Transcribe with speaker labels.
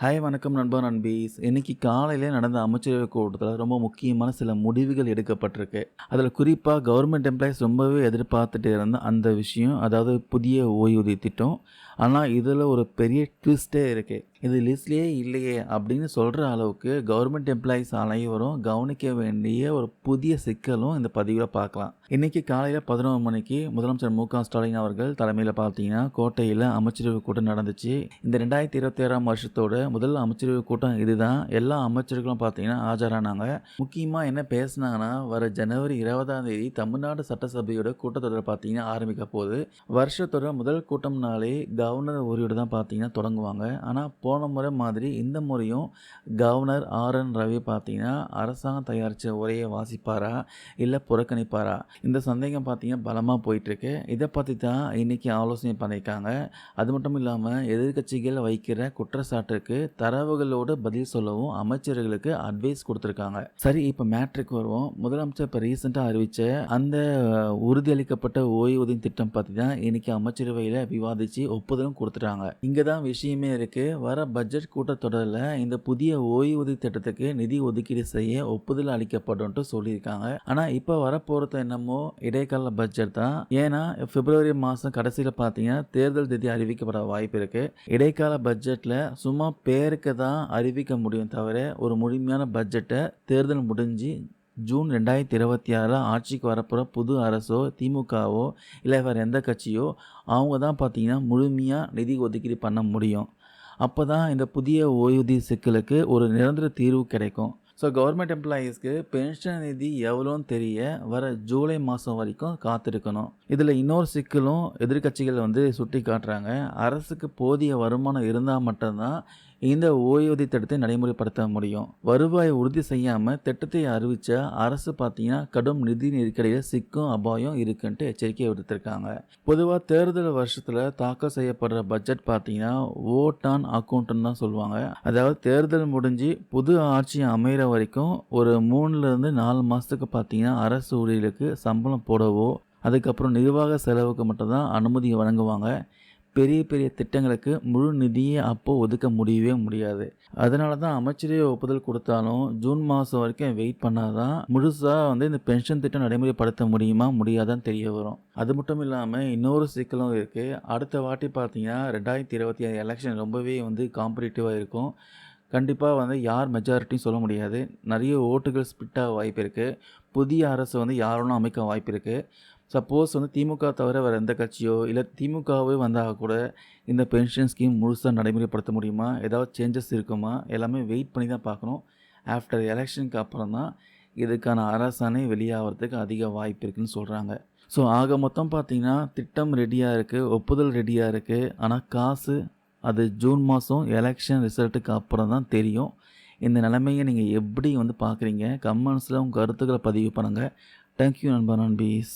Speaker 1: Hi வணக்கம் நண்பா நண்பீஸ் இன்னைக்கு காலையிலே நடந்த அமைச்சரவை கூட்டத்தில் ரொம்ப முக்கியமான சில முடிவுகள் எடுக்கப்பட்டிருக்கு. அதில் குறிப்பாக கவர்மெண்ட் எம்ப்ளாயிஸ் ரொம்பவே எதிர்பார்த்துட்டு இருந்த அந்த விஷயம் அதாவது புதிய ஓய்வூதிய திட்டம். ஆனால் இதில் ஒரு பெரிய ட்விஸ்டே இருக்குது இது லிஸ்ட்லேயே இல்லையே அப்படின்னு சொல்கிற அளவுக்கு கவர்மெண்ட் எம்ப்ளாயீஸ் அனைவரும் கவனிக்க வேண்டிய ஒரு புதிய சிக்கலும் இந்த பதிவில் பார்க்கலாம். இன்றைக்கி காலையில் பதினோரு மணிக்கு முதலமைச்சர் மு ஸ்டாலின் அவர்கள் தலைமையில் பார்த்தீங்கன்னா கோட்டையில் அமைச்சரவை கூட்டம் நடந்துச்சு. இந்த ரெண்டாயிரத்தி இருபத்தி ஏழாம் வருஷத்தோட முதல் அமைச்சரவை கூட்டம் இதுதான். எல்லா அமைச்சர்களும் பார்த்தீங்கன்னா ஆஜரானாங்க. முக்கியமாக என்ன பேசுனாங்கன்னா வர ஜனவரி இருபதாம் தேதி தமிழ்நாடு சட்டசபையோட கூட்டத்தொடர் பார்த்தீங்கன்னா ஆரம்பிக்க போகுது. வருஷத்தோட முதல் கூட்டம்னாலே கவர்னர் உரியோடு தான் பார்த்தீங்கன்னா தொடங்குவாங்க. ஆனால் போன போன முறை மாதிரி இந்த முறையும் கவர்னர் ஆர் என் ரவி பார்த்தீங்கன்னா அரசாங்கம் தயாரித்த உரையை வாசிப்பாரா? இல்லை புறக்கணிப்பாரா? இந்த சந்தேகம் பார்த்தீங்கன்னா பலமாக போயிட்டுருக்கு. இதை பற்றி தான் இன்றைக்கி ஆலோசனை பண்ணியிருக்காங்க. அது மட்டும் இல்லாமல் எதிர்க்கட்சிகள் வைக்கிற குற்றச்சாட்டுக்கு தரவுகளோடு பதில் சொல்லவும் அமைச்சர்களுக்கு அட்வைஸ் கொடுத்துருக்காங்க. சரி இப்போ மேட்ரிக் வருவோம். முதலமைச்சர் இப்போ ரீசெண்டாக அறிவித்த அந்த உறுதியளிக்கப்பட்ட ஓய்வூதியம் திட்டம் பற்றி தான் இன்றைக்கி அமைச்சரவையில் விவாதித்து ஒப்புதலும் கொடுத்துட்டாங்க. இங்கே தான் விஷயமே இருக்குது வர பட்ஜெட் கூட்டத்தொடரில் இந்த புதிய ஓய்வூதிய திட்டத்துக்கு நிதி ஒதுக்கீடு செய்ய ஒப்புதல் அளிக்கப்படும் சொல்லியிருக்காங்க. ஆனால் இப்போ வரப்போகிறது என்னமோ இடைக்கால பட்ஜெட் தான். ஏன்னா பிப்ரவரி மாதம் கடைசியில் பார்த்தீங்கன்னா தேர்தல் தேதி அறிவிக்கப்பட வாய்ப்பு இருக்குது இடைக்கால பட்ஜெட்டில் சும்மா பேருக்கு தான் அறிவிக்க முடியும் தவிர ஒரு முழுமையான பட்ஜெட்டை தேர்தல் முடிஞ்சு ஜூன் ரெண்டாயிரத்தி இருபத்தி ஆறில் ஆட்சிக்கு வரப்போகிற புது அரசோ திமுகவோ இல்லை வேறு எந்த கட்சியோ அவங்க தான் பார்த்திங்கன்னா முழுமையாக நிதி ஒதுக்கீடு பண்ண முடியும். அப்போ தான் இந்த புதிய ஓய்வூதிய சிக்கலுக்கு ஒரு நிரந்தர தீர்வு கிடைக்கும். ஸோ கவர்மெண்ட் எம்ப்ளாயீஸ்க்கு பென்ஷன் நிதி எவ்வளோன்னு தெரிய வர ஜூலை மாதம் வரைக்கும் காத்திருக்கணும். இதில் இன்னொரு சிக்கலும் எதிர்கட்சிகள் வந்து சுட்டி காட்டுறாங்க அரசுக்கு போதிய வருமானம் இருந்தால் மட்டும்தான் இந்த ஓய்வூதிய திட்டத்தை நடைமுறைப்படுத்த முடியும். வருவாய் உறுதி செய்யாமல் திட்டத்தை அறிவித்த அரசு பார்த்தீங்கன்னா கடும் நிதி நெருக்கடியில் சிக்கும் அபாயம் இருக்குன்ட்டு எச்சரிக்கை விடுத்திருக்காங்க. பொதுவாக தேர்தல் வருஷத்தில் தாக்கல் செய்யப்படுற பட்ஜெட் பார்த்தீங்கன்னா ஓட் ஆன் அக்கௌண்ட்னு தான் சொல்லுவாங்க. அதாவது தேர்தல் முடிஞ்சு புது ஆட்சி அமைகிற வரைக்கும் ஒரு மூணுலேருந்து நாலு மாதத்துக்கு பார்த்தீங்கன்னா அரசு ஊழியர்களுக்கு சம்பளம் போடவோ அதுக்கப்புறம் நிர்வாக செலவுக்கு மட்டும்தான் அனுமதி வழங்குவாங்க. பெரிய பெரிய திட்டங்களுக்கு முழு நிதியை அப்போ ஒதுக்க முடியவே முடியாது. அதனால தான் அமைச்சரே ஒப்புதல் கொடுத்தாலும் ஜூன் மாதம் வரைக்கும் வெயிட் பண்ணால் தான் முழுசாக வந்து இந்த பென்ஷன் திட்டம் நடைமுறைப்படுத்த முடியுமா முடியாதான்னு தெரிய வரும். அது மட்டும் இல்லாமல் இன்னொரு சிக்கலும் இருக்குது அடுத்த வாட்டி பார்த்தீங்கன்னா ரெண்டாயிரத்தி இருபத்தி ஆறு எலெக்ஷன் ரொம்பவே வந்து காம்படிட்டிவாக இருக்கும். கண்டிப்பாக வந்து யார் மெஜாரிட்டியும் சொல்ல முடியாது. நிறைய ஓட்டுகள் ஸ்பிட்டாக வாய்ப்பு இருக்குது புதிய அரசு வந்து யாரும் அமைக்க வாய்ப்பு இருக்குது சப்போஸ் வந்து திமுக தவிர வேறு எந்த கட்சியோ இல்லை திமுகவே வந்தால் கூட இந்த பென்ஷன் ஸ்கீம் முழுசாக நடைமுறைப்படுத்த முடியுமா? ஏதாவது சேஞ்சஸ் இருக்குமா? எல்லாமே வெயிட் பண்ணி தான் பார்க்கணும். ஆஃப்டர் எலெக்ஷனுக்கு அப்புறம் தான் இதுக்கான அரசாணை வெளியாகிறதுக்கு அதிக வாய்ப்பு இருக்குதுன்னு சொல்கிறாங்க ஸோ ஆக மொத்தம் பார்த்திங்கன்னா திட்டம் ரெடியாக இருக்குது ஒப்புதல் ரெடியாக இருக்குது ஆனால் காசு அது ஜூன் மாதம் எலெக்ஷன் ரிசல்ட்டுக்கு அப்புறம் தான் தெரியும். இந்த நிலைமையை நீங்கள் எப்படி வந்து பார்க்குறீங்க? கமெண்ட்ஸில் உங்கள் கருத்துக்களை பதிவு பண்ணுங்கள் தேங்க்யூ நண்பர் நண்பீஸ்.